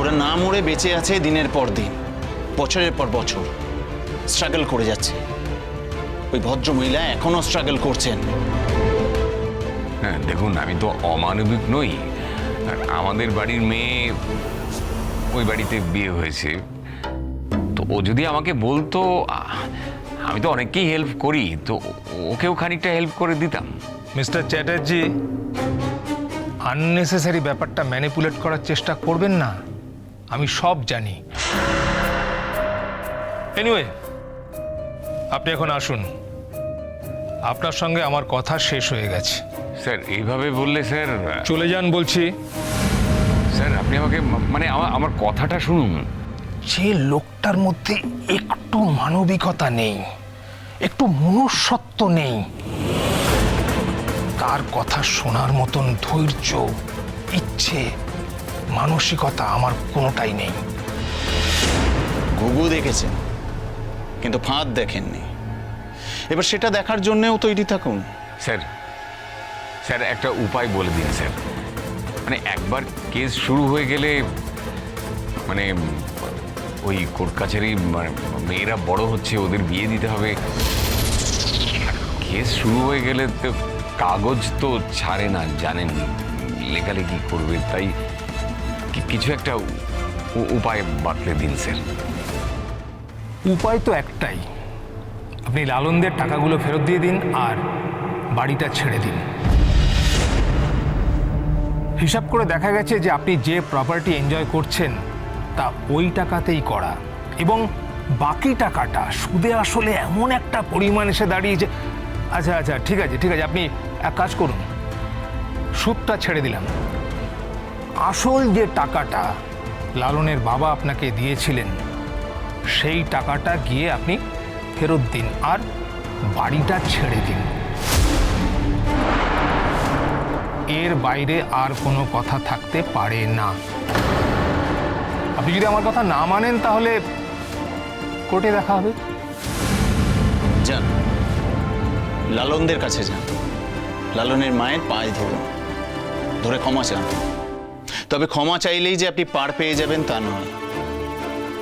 ওরা না মরে বেঁচে আছে দিনের পর দিন বছরের পর বছর। স্ট্রাগল করে যাচ্ছে। ওই ভদ্র মহিলা এখনও স্ট্রাগল করছেন। হ্যাঁ দেখুন আমি তো অমানবিক নই। আর আমাদের বাড়ির মেয়ে ওই বাড়িতে বিয়ে হয়েছে। তো ও যদি আমাকে বলতো আমি তো অনেককেই হেল্প করি। তো ওকেও খানিকটা হেল্প করে দিতাম। মিস্টার চ্যাটার্জি আননেসেসারি ব্যাপারটা ম্যানিপুলেট করার চেষ্টা করবেন না। আমি সব জানি। এনিওয়ে আপনি এখন আসুন। আপনার সঙ্গে আমার কথা শেষ হয়ে গেছে। স্যার এইভাবে বললে স্যার চলে যান বলছি। স্যার আপনি আমাকে মানে আমার কথাটা শুনুন। যে লোকটার মধ্যে একটু মানবিকতা নেই একটু মনুষ্যত্ব নেই তার কথা শোনার মতন ধৈর্য ইচ্ছে মানসিকতা আমার কোনোটাই নেই। ঘুঘু দেখেছেন কিন্তু ফাঁদ দেখেননি। এবার সেটা দেখার জন্যেও তৈরি থাকুন। স্যার স্যার একটা উপায় বলে দিন স্যার। মানে একবার কেস শুরু হয়ে গেলে মানে ওই কোর্ট কাছারি মানে মেয়েরা বড় হচ্ছে ওদের বিয়ে দিতে হবে। কেস শুরু হয়ে গেলে তো কাগজ তো ছাড়ে না জানেন লেখালেখি করবে তাই কিছু একটা উপায় বাতলে দিন, স্যার। উপায় তো একটাই। আপনি লালনদের টাকাগুলো ফেরত দিয়ে দিন আর বাড়িটা ছেড়ে দিন। হিসাব করে দেখা গেছে যে আপনি যে প্রপার্টি এনজয় করছেন, তা ওই টাকাতেই করা এবং বাকি টাকাটা সুদে আসলে এমন একটা পরিমাণ এসে দাঁড়িয়েছে আচ্ছা আচ্ছা ঠিক আছে ঠিক আছে, আপনি এক কাজ করুন। সুদটা ছেড়ে দিলাম। আসল যে টাকাটা লালনের বাবা আপনাকে দিয়েছিলেন, সেই টাকাটা গিয়ে আপনি ফেরত দিন আর বাড়িটা ছেড়ে দিন। এর বাইরে আর কোনো কথা থাকতে পারে না। আপনি যদি আমার কথা না মানেন, তাহলে কোর্টে দেখা হবে। যান। লালনদের কাছে যান। লালনের মায়ের পায়ে ধরুন। ধরে ক্ষমা চান। তবে ক্ষমা চাইলেই যে আপনি পার পেয়ে যাবেন তা নয়।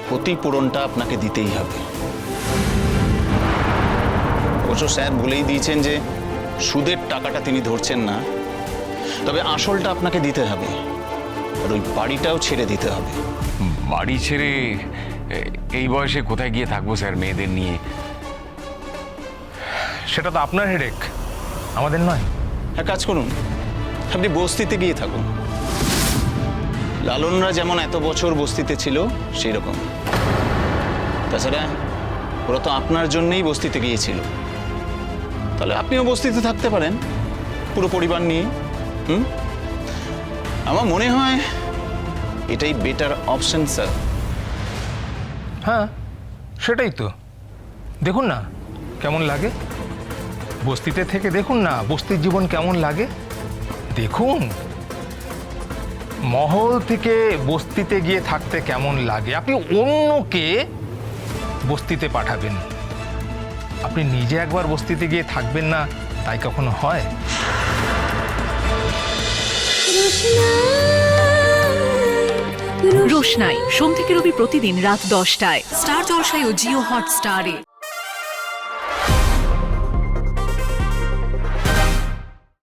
ক্ষতিপূরণটা আপনাকে দিতেই হবে। অবশ্য স্যার বলেই দিয়েছেন যে সুদের টাকাটা তিনি ধরছেন না। তবে আসলটা আপনাকে দিতে হবে আর ওই বাড়িটাও ছেড়ে দিতে হবে। বাড়ি ছেড়ে এই বয়সে কোথায় গিয়ে থাকব স্যার মেয়েদের নিয়ে? সেটা তো আপনার হেডেক আমাদের নয়। এক কাজ করুন আপনি বস্তিতে গিয়ে থাকুন। লালনরা যেমন এত বছর বস্তিতে ছিল, সেই রকম। তাছাড়া ওরা তো আপনার জন্যই বস্তিতে গিয়েছিল। তাহলে আপনিও বস্তিতে থাকতে পারেন, পুরো পরিবার নিয়ে, হুম? আমার মনে হয় এটাই বেটার অপশন স্যার হ্যাঁ সেটাই তো। দেখুন না, কেমন লাগে? বস্তিতে থেকে দেখুন না, বস্তির জীবন কেমন লাগে? দেখুন। মহল থেকে বস্তিতে গিয়ে থাকতে কেমন লাগে? আপনি অন্যকে বস্তিতে পাঠাবেন। আপনি নিজে একবার বস্তিতে গিয়ে থাকবেন না, তাই কখনো হয়? রোশনাই সোম থেকে রবি প্রতিদিন রাত দশটায়। স্টার জলসায় ও জিও হটস্টারে।